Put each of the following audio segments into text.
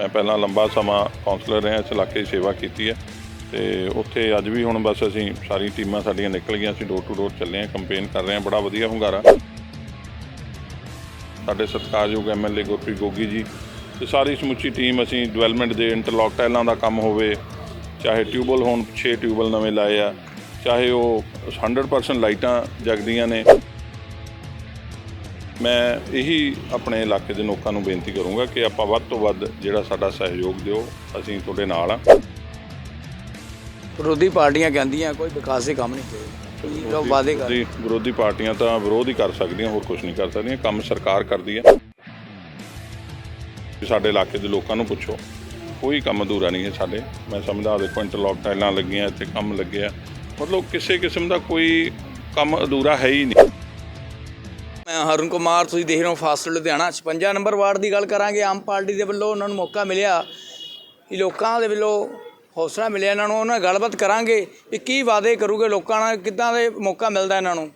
ਮੈਂ ਪਹਿਲਾਂ ਲੰਬਾ ਸਮਾਂ ਕਾਉਂਸਲਰ ਰਿਹਾ, ਇਸ ਇਲਾਕੇ ਦੀ ਸੇਵਾ ਕੀਤੀ ਹੈ ਤੇ ਉੱਥੇ ਅੱਜ ਵੀ ਹੁਣ ਬਸ ਅਸੀਂ ਸਾਰੀ ਟੀਮਾਂ ਸਾਡੀਆਂ ਨਿਕਲ ਗਈਆਂ, ਅਸੀਂ ਡੋਰ ਟੂ ਡੋਰ ਚੱਲੇ ਹਾਂ ਕੰਪੇਨ ਕਰ ਰਹੇ ਹਾਂ, ਬੜਾ ਵਧੀਆ ਹੁੰਗਾਰਾ। ਸਾਡੇ ਸਤਿਕਾਰਯੋਗ ਐਮਐਲਏ ਗੁਰਪ੍ਰੀਤ ਗੋਗੀ ਜੀ ਤੇ ਸਾਰੀ ਸਮੁੱਚੀ ਟੀਮ ਅਸੀਂ ਡਿਵੈਲਪਮੈਂਟ ਦੇ ਇੰਟਰਲੌਕ ਟਾਈਲਾਂ ਦਾ ਕੰਮ ਹੋਵੇ, ਚਾਹੇ ਟਿਊਬਲ ਹੋਣ 6 ਟਿਊਬਲ ਨਵੇਂ ਲਾਏ ਆ, ਚਾਹੇ ਉਹ 100% ਲਾਈਟਾਂ ਜਗਦੀਆਂ ਨੇ ਮੈਂ ਇਹੀ ਆਪਣੇ ਇਲਾਕੇ ਦੇ ਲੋਕਾਂ ਨੂੰ ਬੇਨਤੀ ਕਰੂੰਗਾ ਕਿ ਆਪਾਂ ਵੱਧ ਤੋਂ ਵੱਧ ਜਿਹੜਾ ਸਾਡਾ ਸਹਿਯੋਗ ਦਿਓ ਅਸੀਂ ਤੁਹਾਡੇ ਨਾਲ ਆ ਵਿਰੋਧੀ ਪਾਰਟੀਆਂ ਕਹਿੰਦੀਆਂ ਕੋਈ ਵਿਕਾਸ ਦੇ ਕੰਮ ਨਹੀਂ ਹੋਏ। ਕੀ ਲੋਕ ਵਾਅਦੇ ਕਰ ਜੀ ਵਿਰੋਧੀ ਪਾਰਟੀਆਂ ਤਾਂ ਵਿਰੋਧ ਹੀ ਕਰ ਸਕਦੀਆਂ ਹੋਰ ਕੁਝ ਨਹੀਂ ਕਰ ਸਕਦੀਆਂ ਕੰਮ ਸਰਕਾਰ ਕਰਦੀ ਹੈ। ਸਾਡੇ ਇਲਾਕੇ ਦੇ ਲੋਕਾਂ ਨੂੰ ਪੁੱਛੋ ਕੋਈ ਕੰਮ ਅਧੂਰਾ ਨਹੀਂ ਹੈ ਸਾਡੇ। ਮੈਂ ਸਮਝਦਾ ਦੇਖੋ ਇੰਟਰਲੌਕ ਟਾਈਲਾਂ ਲੱਗੀਆਂ ਇੱਥੇ ਕੰਮ ਲੱਗਿਆ ਮਤਲਬ ਕਿਸੇ ਕਿਸਮ ਦਾ ਕੋਈ ਕੰਮ ਅਧੂਰਾ ਹੈ ਹੀ ਨਹੀਂ। ਮੈਂ ਹਰਨ ਕੁਮਾਰ ਤੁਸੀਂ ਦੇਖ ਰਹੇ ਹੋ ਫਾਸਟ ਲੁਧਿਆਣਾ। 56 ਨੰਬਰ ਵਾਰਡ ਦੀ ਗੱਲ ਕਰਾਂਗੇ। ਆਮ ਪਾਰਟੀ ਦੇ ਵੱਲੋਂ ਉਹਨਾਂ ਨੂੰ ਮੌਕਾ ਮਿਲਿਆ। ਕਿ ਲੋਕਾਂ ਦੇ ਵੱਲੋਂ ਹੌਸਲਾ ਮਿਲਿਆ ਇਹਨਾਂ ਨੂੰ। ਉਹਨਾਂ ਨਾਲ ਗੱਲਬਾਤ ਕਰਾਂਗੇ ਵੀ ਕੀ ਵਾਅਦੇ ਕਰੂਗੇ ਲੋਕਾਂ ਨਾਲ ਕਿੱਦਾਂ ਦੇ ਮੌਕਾ ਮਿਲਦਾ ਇਹਨਾਂ ਨੂੰ।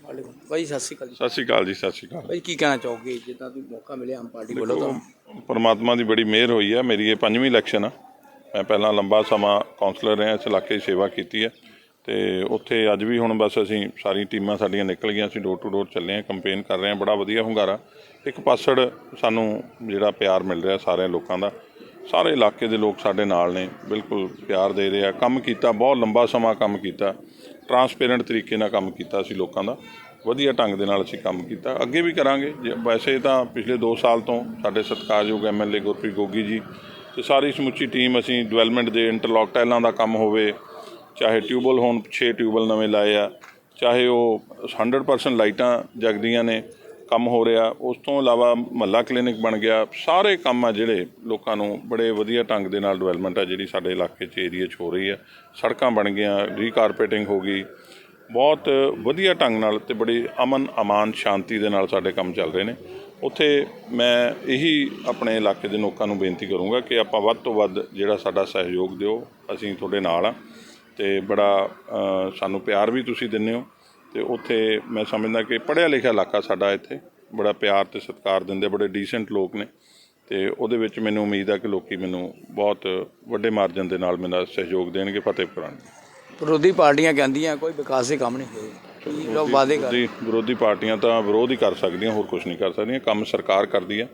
ਬਾਈ ਸਤਿ ਸ਼੍ਰੀ ਅਕਾਲ ਜੀ। ਸਤਿ ਸ਼੍ਰੀ ਅਕਾਲ ਜੀ ਸਤਿ ਸ਼੍ਰੀ ਅਕਾਲ। ਬਾਈ ਕੀ ਕਹਿਣਾ ਚਾਹੋਗੇ? ਜਿੱਦਾਂ ਵੀ ਮੌਕਾ ਮਿਲਿਆ ਆਮ ਪਾਰਟੀ ਵੱਲੋਂ ਤਾਂ। ਪਰਮਾਤਮਾ ਦੀ ਬੜੀ ਮਿਹਰ ਹੋਈ ਹੈ ਮੇਰੀ ਇਹ ਪੰਜਵੀਂ ਇਲੈਕਸ਼ਨ ਆ। ਮੈਂ ਪਹਿਲਾਂ ਲੰਬਾ ਸਮਾਂ ਕਾਉਂਸਲਰ ਰਿਹਾ ਇਸ ਇਲਾਕੇ ਦੀ ਸੇਵਾ ਕੀਤੀ ਹੈ। ਤੇ ਉੱਥੇ ਅੱਜ ਵੀ ਹੁਣ ਬਸ ਅਸੀਂ ਸਾਰੀ ਟੀਮਾਂ ਸਾਡੀਆਂ ਨਿਕਲ ਗਈਆਂ, ਅਸੀਂ ਡੋਰ ਟੂ ਡੋਰ ਚੱਲੇ ਹਾਂ ਕੰਪੇਨ ਕਰ ਰਹੇ ਹਾਂ, ਬੜਾ ਵਧੀਆ ਹੁੰਗਾਰਾ। ਇੱਕ ਪਾਸੜ ਸਾਨੂੰ ਜਿਹੜਾ ਪਿਆਰ ਮਿਲ ਰਿਹਾ ਸਾਰੇ ਲੋਕਾਂ ਦਾ। ਸਾਰੇ ਇਲਾਕੇ ਦੇ ਲੋਕ ਸਾਡੇ ਨਾਲ ਨੇ, ਬਿਲਕੁਲ ਪਿਆਰ ਦੇ ਰਹੇ ਆ। ਕੰਮ ਕੀਤਾ, ਬਹੁਤ ਲੰਬਾ ਸਮਾਂ ਕੰਮ ਕੀਤਾ। ਟਰਾਂਸਪੇਰੈਂਟ ਤਰੀਕੇ ਨਾਲ ਕੰਮ ਕੀਤਾ ਅਸੀਂ ਲੋਕਾਂ ਦਾ। ਵਧੀਆ ਢੰਗ ਦੇ ਨਾਲ ਅਸੀਂ ਕੰਮ ਕੀਤਾ। ਅੱਗੇ ਵੀ ਕਰਾਂਗੇ। ਜੇ- ਵੈਸੇ ਤਾਂ ਪਿਛਲੇ 2 ਸਾਲ ਤੋਂ ਸਾਡੇ ਸਤਿਕਾਰਯੋਗ ਐਮਐਲਏ ਗੁਰਪ੍ਰੀਤ ਗੋਗੀ ਜੀ ਤੇ ਸਾਰੀ ਸਮੁੱਚੀ ਟੀਮ ਅਸੀਂ ਡਿਵੈਲਪਮੈਂਟ ਦੇ ਇੰਟਰਲੌਕ ਟਾਈਲਾਂ ਦਾ ਕੰਮ ਹੋਵੇ ਚਾਹੇ ਟਿਊਬਲ ਹੋਣ 6 ਟਿਊਬਲ ਨਵੇਂ ਲਾਏ ਆ, ਚਾਹੇ ਉਹ 100% ਲਾਈਟਾਂ ਜਗਦੀਆਂ ਨੇ, ਕੰਮ ਹੋ ਰਿਹਾ, ਉਸ ਤੋਂ ਇਲਾਵਾ ਮਹੱਲਾ ਕਲੀਨਿਕ ਬਣ ਗਿਆ, ਸਾਰੇ ਕੰਮ ਆ ਜਿਹੜੇ ਲੋਕਾਂ ਨੂੰ ਬੜੇ ਵਧੀਆ ਢੰਗ ਦੇ ਨਾਲ ਡਿਵੈਲਪਮੈਂਟ ਆ ਜਿਹੜੀ ਸਾਡੇ ਇਲਾਕੇ 'ਚ ਏਰੀਆ 'ਚ ਹੋ ਰਹੀ ਆ। ਸੜਕਾਂ ਬਣ ਗਈਆਂ ਰੀਕਾਰਪੇਟਿੰਗ ਹੋ ਗਈ, ਬਹੁਤ ਵਧੀਆ ਢੰਗ ਨਾਲ ਤੇ ਬੜੀ ਅਮਨ ਅਮਾਨ ਸ਼ਾਂਤੀ ਦੇ ਨਾਲ ਸਾਡੇ ਕੰਮ ਚੱਲ ਰਹੇ ਨੇ। ਉੱਥੇ ਮੈਂ ਇਹੀ ਆਪਣੇ ਇਲਾਕੇ ਦੇ ਲੋਕਾਂ ਨੂੰ ਬੇਨਤੀ ਕਰੂੰਗਾ ਕਿ ਆਪਾਂ ਵੱਧ ਤੋਂ ਵੱਧ ਜਿਹੜਾ ਸਾਡਾ ਸਹਿਯੋਗ ਦਿਓ, ਅਸੀਂ ਤੁਹਾਡੇ ਨਾਲ ਆ। ਤੇ ਬੜਾ ਸਾਨੂੰ ਪਿਆਰ ਵੀ ਤੁਸੀਂ ਦਿੰਦੇ ਹੋ। ਤੇ ਉੱਥੇ ਮੈਂ ਸਮਝਦਾ ਕਿ ਪੜ੍ਹਿਆ ਲਿਖਿਆ ਇਲਾਕਾ ਸਾਡਾ ਇੱਥੇ ਬੜਾ ਪਿਆਰ ਤੇ ਸਤਿਕਾਰ ਦਿੰਦੇ ਬੜੇ ਡੀਸੈਂਟ ਲੋਕ ਨੇ। ਤੇ ਉਹਦੇ ਵਿੱਚ ਮੈਨੂੰ ਉਮੀਦ ਹੈ ਕਿ ਲੋਕੀ ਮੈਨੂੰ ਬਹੁਤ ਵੱਡੇ ਮਾਰਜਨ ਦੇ ਨਾਲ ਮੇਰਾ ਸਹਿਯੋਗ ਦੇਣਗੇ ਫਤਿਹ ਕਰਾਂਗੇ ਵਿਰੋਧੀ ਪਾਰਟੀਆਂ ਕਹਿੰਦੀਆਂ ਕੋਈ ਵਿਕਾਸ ਦੇ ਕੰਮ ਨਹੀਂ ਹੋਏ। ਲੋਕ ਵਾਅਦੇ ਕਰ ਜੀ ਵਿਰੋਧੀ ਪਾਰਟੀਆਂ ਤਾਂ ਵਿਰੋਧ ਹੀ ਕਰ ਸਕਦੀਆਂ ਹੋਰ ਕੁਝ ਨਹੀਂ ਕਰ ਸਕਦੀਆਂ। ਕੰਮ ਸਰਕਾਰ ਕਰਦੀ ਹੈ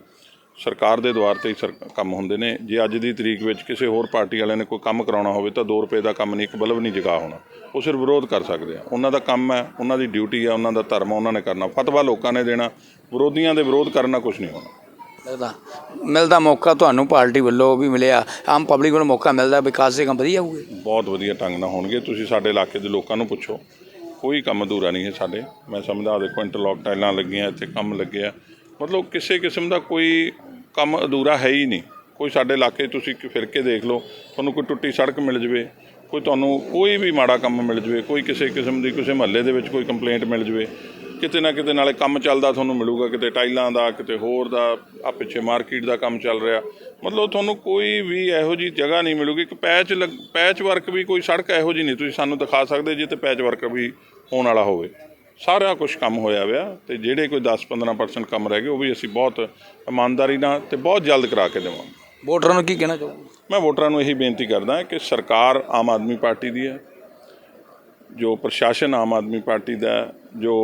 ਸਰਕਾਰ ਦੇ ਦੁਆਰ ਤੇ ਹੀ ਕੰਮ ਹੁੰਦੇ ਨੇ। ਜੇ ਅੱਜ ਦੀ ਤਰੀਕ ਵਿੱਚ ਕਿਸੇ ਹੋਰ ਪਾਰਟੀ ਵਾਲਿਆਂ ਨੇ ਕੋਈ ਕੰਮ ਕਰਾਉਣਾ ਹੋਵੇ ਤਾਂ 2 ਰੁਪਏ ਦਾ ਕੰਮ ਨਹੀਂ ਇੱਕ ਬਲਬ ਨਹੀਂ ਜਗਾ ਹੋਣਾ। ਉਹ ਸਿਰ ਵਿਰੋਧ ਕਰ ਸਕਦੇ ਆ। ਉਹਨਾਂ ਦਾ ਕੰਮ ਹੈ ਉਹਨਾਂ ਦੀ ਡਿਊਟੀ ਹੈ ਉਹਨਾਂ ਦਾ ਧਰਮ ਉਹਨਾਂ ਨੇ ਕਰਨਾ। ਫਤਵਾ ਲੋਕਾਂ ਨੇ ਦੇਣਾ। ਵਿਰੋਧੀਆਂ ਦੇ ਵਿਰੋਧ ਕਰਨ ਕੁਝ ਨਹੀਂ ਹੋਣਾ। ਲੱਗਦਾ ਮਿਲਦਾ ਮੌਕਾ ਤੁਹਾਨੂੰ ਪਾਰਟੀ ਵੱਲੋਂ ਵੀ ਮਿਲਿਆ। ਆਮ ਪਬਲਿਕ ਨੂੰ ਮੌਕਾ ਮਿਲਦਾ ਵਿਕਾਸ ਦੇ ਕੰਮ ਵਧੀਆ ਹੋਊਗੇ? ਬਹੁਤ ਵਧੀਆ ਢੰਗ ਨਾਲ ਹੋਣਗੇ। ਤੁਸੀਂ ਸਾਡੇ ਇਲਾਕੇ ਦੇ ਲੋਕਾਂ ਨੂੰ ਪੁੱਛੋ। ਕੋਈ ਕੰਮ ਅਧੂਰਾ ਨਹੀਂ ਹੈ ਸਾਡੇ। ਮੈਂ ਸਮਝਦਾ ਦੇਖੋ ਇੰਟਰਲੌਕ ਟਾਈਲਾਂ ਲੱਗੀਆਂ ਇੱਥੇ ਕੰਮ ਲੱਗਿਆ ਮਤਲਬ ਕਿਸੇ ਕਿਸਮ ਦਾ ਕੋਈ ਕੰਮ ਅਧੂਰਾ ਹੈ ਹੀ ਨਹੀਂ। ਕੋਈ ਸਾਡੇ ਇਲਾਕੇ ਤੁਸੀਂ ਫਿਰ ਕੇ ਦੇਖ ਲਓ, ਤੁਹਾਨੂੰ ਕੋਈ ਟੁੱਟੀ ਸੜਕ ਮਿਲ ਜਵੇ, ਕੋਈ ਤੁਹਾਨੂੰ ਕੋਈ ਵੀ ਮਾੜਾ ਕੰਮ ਮਿਲ ਜਵੇ, ਕੋਈ ਕਿਸੇ ਕਿਸਮ ਦੀ, ਕਿਸੇ ਮਹੱਲੇ ਦੇ ਵਿੱਚ ਕੋਈ ਕੰਪਲੇਂਟ ਮਿਲ ਜਵੇ, ਕਿਤੇ ਨਾ ਕਿਤੇ ਨਾਲੇ ਕੰਮ ਚੱਲਦਾ ਤੁਹਾਨੂੰ ਮਿਲੂਗਾ, ਕਿਤੇ ਟਾਈਲਾਂ ਦਾ, ਕਿਤੇ ਹੋਰ ਦਾ ਆ ਪਿੱਛੇ ਮਾਰਕੀਟ ਦਾ ਕੰਮ ਚੱਲ ਰਿਹਾ। ਮਤਲਬ ਤੁਹਾਨੂੰ ਕੋਈ ਵੀ ਇਹੋ ਜੀ ਜਗ੍ਹਾ ਨਹੀਂ ਮਿਲੂਗੀ ਕਿ ਪੈਚ ਲੱਗ- ਪੈਚ ਵਰਕ ਵੀ ਕੋਈ ਸੜਕ ਇਹੋ ਜੀ ਨਹੀਂ, ਤੁਸੀਂ ਸਾਨੂੰ ਦਿਖਾ ਸਕਦੇ ਜੇ ਜਿੱਥੇ ਪੈਚ ਵਰਕ ਵੀ ਹੋਣ ਵਾਲਾ ਹੋਵੇ। ਸਾਰਾ ਕੁਝ ਕੰਮ ਹੋਇਆ ਹੋਇਆ ਤੇ ਜਿਹੜੇ ਕੋਈ 10-15% ਕੰਮ ਰਹਿ ਗਏ ਉਹ ਵੀ ਅਸੀਂ ਬਹੁਤ ਇਮਾਨਦਾਰੀ ਨਾਲ ਤੇ ਬਹੁਤ ਜਲਦ ਕਰਾ ਕੇ ਦੇਵਾਂਗੇ। ਵੋਟਰਾਂ ਨੂੰ ਕੀ ਕਹਿਣਾ ਚਾਹੋਗੇ? ਮੈਂ ਵੋਟਰਾਂ ਨੂੰ ਇਹੀ ਬੇਨਤੀ ਕਰਦਾ ਕਿ ਸਰਕਾਰ ਆਮ ਆਦਮੀ ਪਾਰਟੀ ਦੀ ਹੈ ਜੋ ਪ੍ਰਸ਼ਾਸਨ ਆਮ ਆਦਮੀ ਪਾਰਟੀ ਦਾ ਜੋ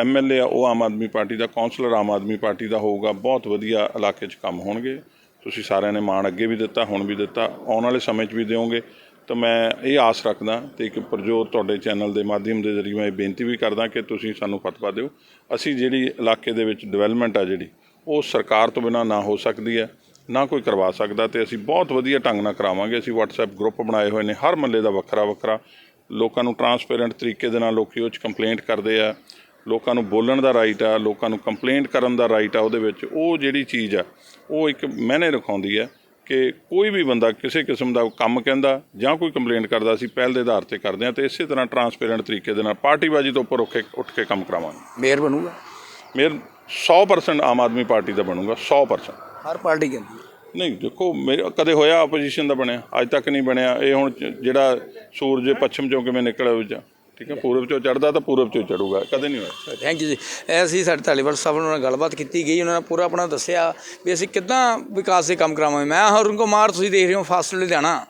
ਐਮਐਲਏ ਆ ਉਹ ਆਮ ਆਦਮੀ ਪਾਰਟੀ ਦਾ ਕਾਉਂਸਲਰ ਆਮ ਆਦਮੀ ਪਾਰਟੀ ਦਾ ਹੋਊਗਾ ਬਹੁਤ ਵਧੀਆ ਇਲਾਕੇ 'ਚ ਕੰਮ ਹੋਣਗੇ। ਤੁਸੀਂ ਸਾਰਿਆਂ ਨੇ ਮਾਣ ਅੱਗੇ ਵੀ ਦਿੱਤਾ ਹੁਣ ਵੀ ਦਿੱਤਾ ਆਉਣ ਵਾਲੇ ਸਮੇਂ 'ਚ ਵੀ ਦਿਓਗੇ ਤਾਂ ਮੈਂ ਇਹ ਆਸ ਰੱਖਦਾ ਤੇ ਇੱਕ ਪ੍ਰਜੋਤ ਤੁਹਾਡੇ ਚੈਨਲ ਦੇ ਮਾਧਿਅਮ ਦੇ ਜ਼ਰੀਏ ਮੈਂ ਇਹ ਬੇਨਤੀ ਵੀ ਕਰਦਾ ਕਿ ਤੁਸੀਂ ਸਾਨੂੰ ਫਤਵਾ ਦਿਓ। ਅਸੀਂ ਜਿਹੜੀ ਇਲਾਕੇ ਦੇ ਵਿੱਚ ਡਿਵੈਲਪਮੈਂਟ ਆ ਜਿਹੜੀ, ਉਹ ਸਰਕਾਰ ਤੋਂ ਬਿਨਾ ਨਾ ਹੋ ਸਕਦੀ ਹੈ, ਨਾ ਕੋਈ ਕਰਵਾ ਸਕਦਾ ਤੇ ਅਸੀਂ ਬਹੁਤ ਵਧੀਆ ਢੰਗ ਨਾਲ ਕਰਾਵਾਂਗੇ। ਅਸੀਂ WhatsApp ਗਰੁੱਪ ਬਣਾਏ ਹੋਏ ਨੇ, ਹਰ ਮਹੱਲੇ ਦਾ ਵੱਖਰਾ ਵੱਖਰਾ। ਲੋਕਾਂ ਨੂੰ ਟਰਾਂਸਪੇਰੈਂਟ ਤਰੀਕੇ ਦੇ ਨਾਲ ਲੋਕੀ ਉਹ 'ਚ ਕੰਪਲੇਂਟ ਕਰਦੇ ਆ। ਲੋਕਾਂ ਨੂੰ ਬੋਲਣ ਦਾ ਰਾਈਟ ਆ, ਲੋਕਾਂ ਨੂੰ ਕੰਪਲੇਂਟ ਕਰਨ ਦਾ ਰਾਈਟ ਆ ਉਹਦੇ ਵਿੱਚ। ਉਹ ਜਿਹੜੀ ਚੀਜ਼ ਆ, ਉਹ ਇੱਕ ਮਹਿਨੇ ਰਖਾਉਂਦੀ ਹੈ ਕਿ ਕੋਈ ਵੀ ਬੰਦਾ ਕਿਸੇ ਕਿਸਮ ਦਾ ਕੰਮ ਕਹਿੰਦਾ ਜਾਂ ਕੋਈ ਕੰਪਲੇਂਟ ਕਰਦਾ ਅਸੀਂ ਪਹਿਲ ਦੇ ਆਧਾਰ ਤੇ ਕਰਦੇ ਹਾਂ ਤੇ ਇਸੇ ਤਰ੍ਹਾਂ ਟਰਾਂਸਪੇਰੈਂਟ ਤਰੀਕੇ ਦੇ ਨਾਲ ਪਾਰਟੀਬਾਜ਼ੀ ਤੋਂ ਉੱਪਰ ਉੱਠ ਕੇ ਉੱਠ ਕੇ ਕੰਮ ਕਰਾਵਾਂਗੇ। ਮੇਅਰ ਬਣੂਗਾ? ਮੇਰ 100% ਆਮ ਆਦਮੀ ਪਾਰਟੀ ਦਾ ਬਣੂਗਾ 100% ਹਰ ਪਾਰਟੀ ਕਹਿੰਦੀ ਹੈ। ਨਹੀਂ ਦੇਖੋ ਮੇਰੇ ਕਦੇ ਹੋਇਆ ਆਪੋਜੀਸ਼ਨ ਦਾ ਬਣਿਆ ਅੱਜ ਤੱਕ ਨਹੀਂ ਬਣਿਆ ਇਹ ਹੁਣ ਜ- ਜਿਹੜਾ ਸੂਰਜ ਪੱਛਮ ਚੋਂ ਕਿਵੇਂ ਨਿਕਲਿਆ ਵਿੱਚ ਠੀਕ ਹੈ, ਪੂਰਬ ਚੋਂ ਚੜਦਾ ਤਾਂ ਪੂਰਬ ਚੋਂ ਚੜੂਗਾ ਕਦੇ ਨਹੀਂ ਹੋਇਆ। ਥੈਂਕ ਯੂ ਜੀ, ਇਹ ਅਸੀਂ ਸਾਡੇ ਧਾਲੀਵਾਲ ਸਾਹਿਬ ਨਾਲ ਗੱਲਬਾਤ ਕੀਤੀ ਗਈ, ਉਹਨਾਂ ਨੇ ਪੂਰਾ ਆਪਣਾ ਦੱਸਿਆ ਵੀ ਅਸੀਂ ਕਿੱਦਾਂ ਵਿਕਾਸ ਦੇ ਕੰਮ ਕਰਾਵਾਂਗੇ। ਮੈਂ ਹਰੁਣ ਕੁਮਾਰ ਤੁਸੀਂ ਦੇਖ ਰਹੇ ਹੋ, ਫਾਸਟ ਲੁਧਿਆਣਾ।